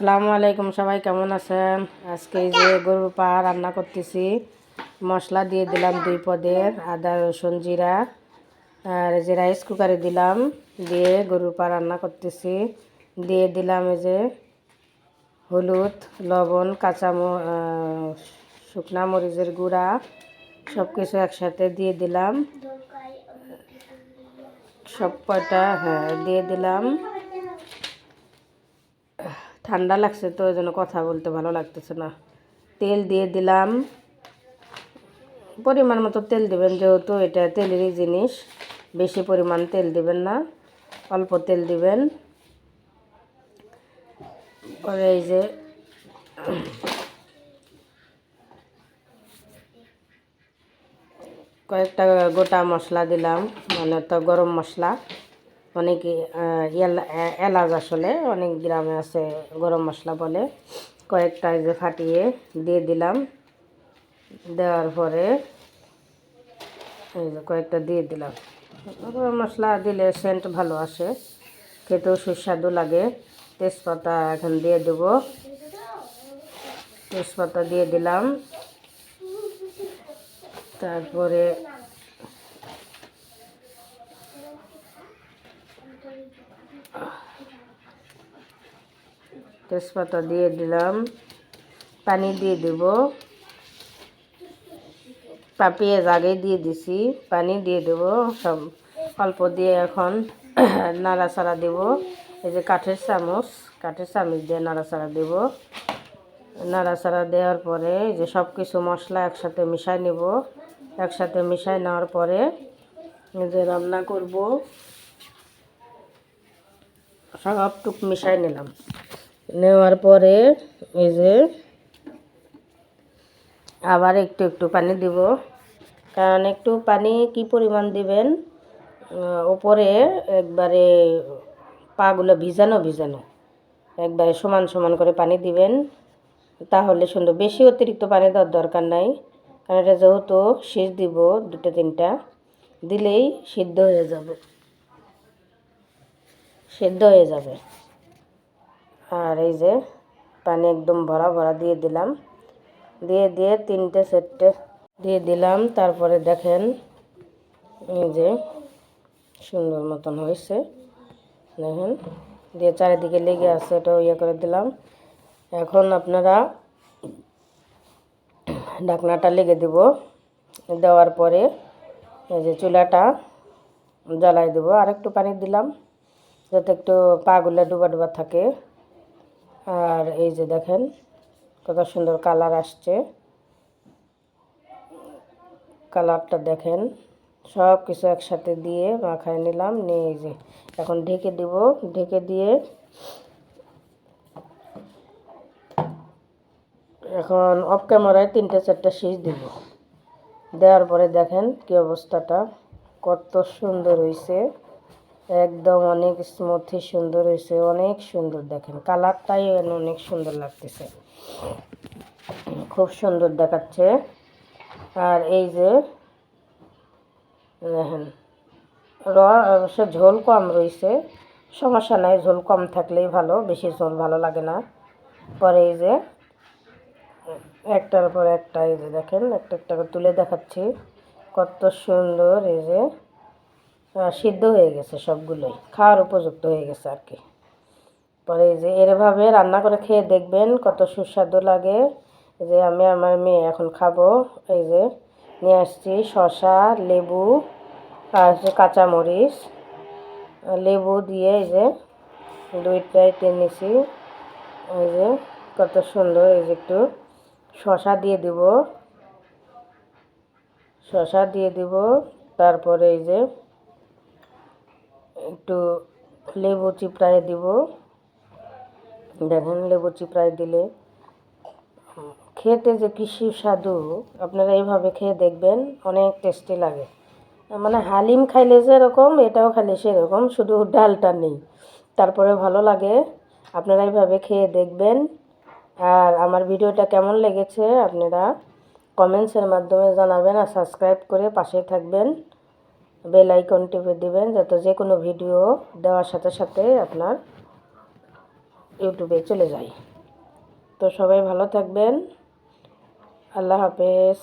আসসালামু আলাইকুম, সবাই কেমন আছেন? আজকে যে গরুর পা রান্না করতেছি, মশলা দিয়ে দিলাম দুই পদের, আদা, রসুন, জিরা, আর যে রাইস কুকারে দিলাম, দিয়ে গরুর পা রান্না করতেছি। দিয়ে দিলাম এই যে হলুদ, লবণ কাঁচা শুকনা মরিচের গুঁড়া সব কিছু একসাথে দিয়ে দিলাম। সব কয়টা হ্যাঁ দিয়ে দিলাম। ঠান্ডা লাগছে তো ওই জন্য কথা বলতে ভালো লাগতেছে না। তেল দিয়ে দিলাম। পরিমাণ মতো তেল দেবেন, যেহেতু এটা তেলেরই জিনিস, বেশি পরিমাণ তেল দিবেন না, অল্প তেল দিবেন। পরে এই যে কয়েকটা গোটা মশলা দিলাম মানে তো গরম মশলা। অনেকে এলাচ আসলে, অনেক গ্রামে আছে, গরম মশলা বলে। কয়েকটা যে ফাটিয়ে দিয়ে দিলাম। দেওয়ার পরে এই যে কয়েকটা দিয়ে দিলাম। গরম মশলা দিলে সেন্ট ভালো আসে। খেতেও সুস্বাদু লাগে। তেজপাতা এখন দিয়ে দেবো। তেজপাতা দিয়ে দিলাম। তারপরে তেজপাতা দিয়ে দিলাম, পানি দিয়ে দেব। পা পেঁয়াজ আগে দিয়ে দিছি, পানি দিয়ে দেব, সব অল্প দিয়ে এখন নাড়াচাড়া দেব। এই যে কাঠের চামচ কাঠের চামচ দিয়ে নাড়াচাড়া দেব। নাড়াচাড়া দেওয়ার পরে এই যে সব কিছু মশলা একসাথে মিশাই নেব। একসাথে মিশাই নেওয়ার পরে যে রান্না করব। সব টুক মিশাই নিলাম। নেওয়ার পরে এই যে আবার একটু একটু পানি দিব। কারণ একটু পানি কি পরিমাণ দিবেন? ওপরে একবারে পাগুলো ভিজানো ভিজানো। একবারে সমান সমান করে পানি দিবেন। তাহলে সুন্দর। বেশি অতিরিক্ত পানি দেওয়ার দরকার নাই। কারণ এটা যেহেতু শীষ দিব দুটো তিনটা। দিলেই সিদ্ধ হয়ে যাবে। সিদ্ধ হয়ে যাবে। আর এই যে পানি একদম ভরা ভরা দিয়ে দিলাম। দিয়ে দিয়ে তিনটে সেটটে দিয়ে দিলাম। তারপরে দেখেন এই যে সুন্দর মতন হয়েছে। দেখেন, দিয়ে চারিদিকে লেগে আছে ওটাও ইয়ে করে দিলাম। এখন আপনারা ঢাকনাটা লেগে দেব। দেওয়ার পরে এই যে চুলাটা জ্বালাই দেবো। আর একটু পানি দিলাম। যাতে একটু পাগুলো ডুবা ডুবা থাকে। আর এই যে দেখেন, কত সুন্দর কালার আসছে। কালারটা দেখেন সব কিছু একসাথে দিয়ে মাখায় নিলাম, নিয়ে এই যে এখন ঢেকে দিব। ঢেকে দিয়ে এখন অফ ক্যামেরায় তিনটে, চারটে শীষ দিব। দেওয়ার পরে দেখেন কি অবস্থাটা, কত সুন্দর হয়েছে একদম অনেক স্মুথি সুন্দর হয়েছে, অনেক সুন্দর দেখেন। কালারটাই অনেক সুন্দর লাগতেছে। খুব সুন্দর দেখাচ্ছে। আর এই যে, দেখেন, র ঝোল কম রয়েছে, সমস্যা নাই, ঝোল কম থাকলেই ভালো, বেশি ঝোল ভালো লাগে না। পরে এই যে, একটার পর একটা, এই যে দেখেন, একটা একটা করে তুলে দেখাচ্ছি। কত সুন্দর এই যে সিদ্ধ হয়ে গেছে সবগুলোই, খাওয়ার উপযুক্ত হয়ে গেছে আর কি। পরে যে এরভাবে রান্না করে খেয়ে দেখবেন কত সুস্বাদু লাগে। যে আমি আমার মেয়ে এখন খাব, এই যে নিয়ে আসছি শসা, লেবু আর হচ্ছে কাঁচামরিচ। লেবু দিয়ে এই যে দুইটাই টেনেছি এই যে কত সুন্দর, এই যে একটু শসা দিয়ে দিব। শসা দিয়ে দিব, তারপরে এই যে একটু লেবু চিপড়ায় দিব। দেখেন লেবু চিপড়ায় দিলে, খেতে যে কি সুস্বাদু, আপনারা এইভাবে খেয়ে দেখবেন, অনেক টেস্টি লাগে। মানে হালিম খাইলে যেরকম এটাও খাইলে সেরকম, শুধু ডালটা নেই। তারপরে ভালো লাগে, আপনারা এইভাবে খেয়ে দেখবেন। আর আমার ভিডিওটা কেমন লেগেছে, আপনারা কমেন্টসের মাধ্যমে জানাবেন আর সাবস্ক্রাইব করে পাশে থাকবেন। বেল আইকন টিপে দিবেন যাতে যে কোনো ভিডিও দেওয়ার সাথে সাথে আপনার ইউটিউবে চলে যায়। তো সবাই ভালো থাকবেন। আল্লাহ হাফেজ।